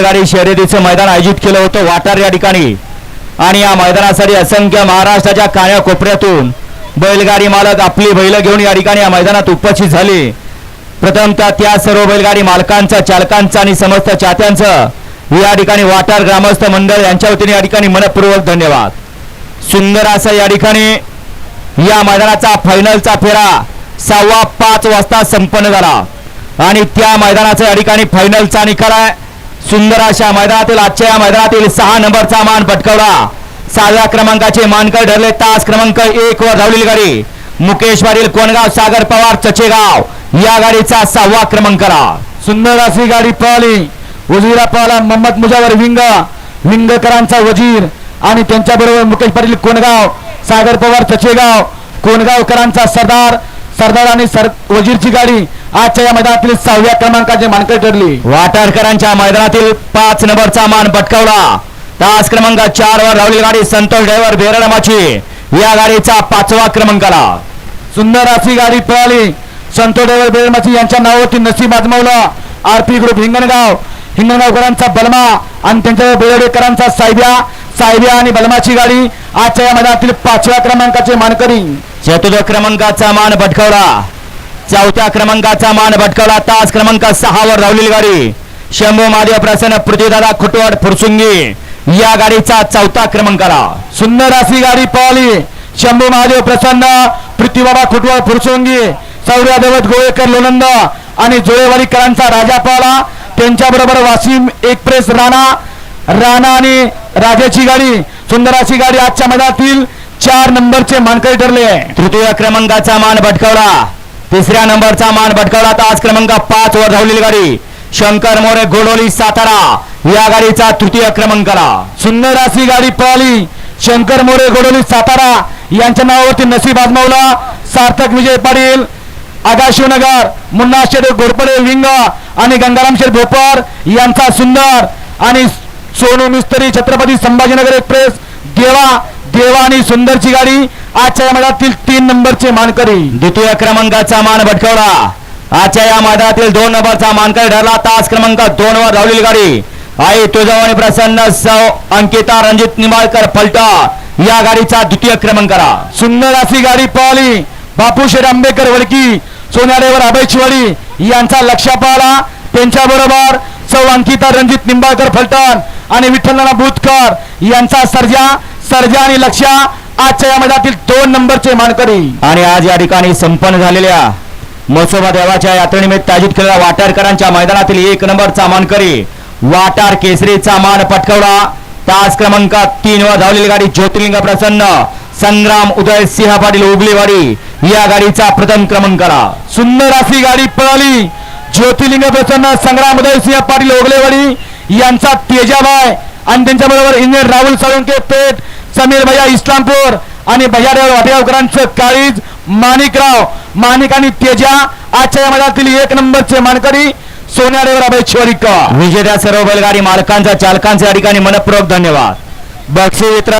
बैलगाडी शर्यतीचं मैदान आयोजित केलं होतं वाटार या ठिकाणी. आणि या मैदानासाठी असंख्य महाराष्ट्राच्या कान्याकोपऱ्यातून बैलगाडी मालक आपली बैल घेऊन या ठिकाणी या मैदानात उपस्थित झाले. प्रथमतः त्या सर्व बैलगाडी मालकांचा चालकांचं आणि समस्त चात्यांचं या ठिकाणी वाटार ग्रामस्थ मंडळ यांच्या वतीने या ठिकाणी मनपूर्वक धन्यवाद. सुंदर असं या ठिकाणी या मैदानाचा फायनलचा फेरा सव्वा पाच वाजता संपन्न झाला. आणि त्या मैदानाचा या ठिकाणी फायनलचा निकाल आहे. सुंदर अशा मैदानातील आजच्या या मैदानातील सहा नंबरचा मान पटकवला. सहाव्या क्रमांकाचे मानकर ठरले तास क्रमांक एक वर धावलेली गाडी. मुकेश पाटील कोणगाव सागर पवार चचेगाव. या गाडीचा सहावा क्रमांक सुंदर अशी गाडी पळाली. उजवीला पळाला मोहम्मद मुजावर विंग. विंगकरांचा वजीर. आणि त्यांच्या बरोबर मुकेश पाटील कोणगाव सागर पवार चचेगाव. कोणगावकरांचा सरदार. सरदार आणि सर वजीरची गाडी आजच्या या मैदानातील सहाव्या क्रमांकाचे मानकर ठरली. वाटारकरांच्या मैदानातील पाच नंबरचा मान पटकावला. तास क्रमांक चार वर धावलेली गाडी संतोष ड्रायव्हर बेरडमाची या गाडीचा पाचवा क्रमांक आला सुंदर अशी गाडी पळाली. संतो ड्रायव्हर बेळमाची यांच्या नावावरती नसीब आजमावलं. RP group Hingangaon. हिंगणगावकरांचा बलमा आणि त्यांच्या बेळडेकरांचा सायब्या. सायब्या आणि बलमाची गाडी आजच्या या मैदानातील पाचव्या क्रमांकाचे मानकरी. चतुर्थ क्रमांकाचा मान पटकावला चौथ्या क्रमांकाचा मान पटकावला तास क्रमांक सहा वर धावलेली गाडी. शंभू महादेव प्रसन्न पृथ्वीदादा खुटवड फुरसुंगी या गाडीचा चौथा क्रमांक आला सुंदर अशी गाडी पळाली. शंभू महादेव प्रसन्न पृथ्वीबाबा खुटवळ फुरसोंगी सौर्या देवत गोळेकर लोणंद आणि जोळेवाडीकरांचा राजा पळाला. त्यांच्या बरोबर वासिम एक्सप्रेस राणा राणा आणि राजाची गाडी सुंदर अशी गाडी आजच्या मैदानातील चार नंबरचे मानकरी ठरले तृतीय क्रमांकाचा मान भटकावला. तिसऱ्या नंबरचा मान भटकावला तास क्रमांक पाच वर धावलेली गाडी. शंकर मोरे गोडोली सातारा या गाडीचा तृतीय क्रमांक आला सुंदर अशी गाडी पळाली. शंकर मोरे गोडोली सातारा यांच्या नावावरती नसीब आजमावला. सार्थक विजय पाटील आगाशिवनगर मुन्ना शेठ घोरपडे विंग आणि गंगाराम शेठ भोपर यांचा सुंदर आणि सोनू मिस्त्री छत्रपती संभाजीनगर एक्सप्रेस देवा देवा आणि सुंदरची गाडी आजच्या या मैदानातील तीन नंबरचे मानकरी. द्वितीय क्रमांकाचा मान भटकावला. आजच्या या मैदानातील दोन नंबरचा मानकरी ठरला. तास क्रमांक दोन वर धावलेली गाडी. आई तुझावाणी प्रसन्न सौ अंकिता रणजित निंबाळकर फलटा या गाडीचा द्वितीय क्रमांक आला सुंदर अशी गाडी पळाली. बापूशेठ आंबेकर वडकी सोन्याडेवर अभय चिवाडी यांचा लक्ष पाहला त्यांच्या बरोबर सौ अंकिता रणजित निंबाळकर फलटण. आणि विठ्ठलनाना भूतकर यांचा सर्जा सर्जा आणि लक्ष्या आजच्या या मैदानातील दोन नंबरचे मानकरी. आणि आज या ठिकाणी संपन्न झालेल्या मसोबा देवाच्या यात्रेनिमित्त आयोजित केलेल्या वाटारकरांच्या मैदानातील एक नंबरचा मानकरी वाटार केसरीचा मान पटकवला. तास क्रमांक तीन वर धावलेली गाडी ज्योतिर्लिंग प्रसन्न संग्राम उदय सिंह पाटील उबलीवाडी या गाडीचा प्रथम क्रमांक आला. सुंदर अशी गाडी पळाली. ज्योतिर्लिंग प्रसन्न संग्राम उदय सिंह पाटील ओगलेवाडी यांचा तेजाबाय आणि त्यांच्या बरोबर इंजिनियर राहुल साळुंके पेठ समीर भैया इस्लामपूर आणि भैयाराव वाटेगावकरांचं काळीज माणिकराव. माणिक आणि तेजा आजच्या या मधातील एक नंबरचे मानकरी सोन्याडेवर अभय शिवरिक विजेत्या सर्व बैलगाडी मालकांचा चालकांचा या ठिकाणी मनपूर्वक धन्यवाद. बक्षी वितरण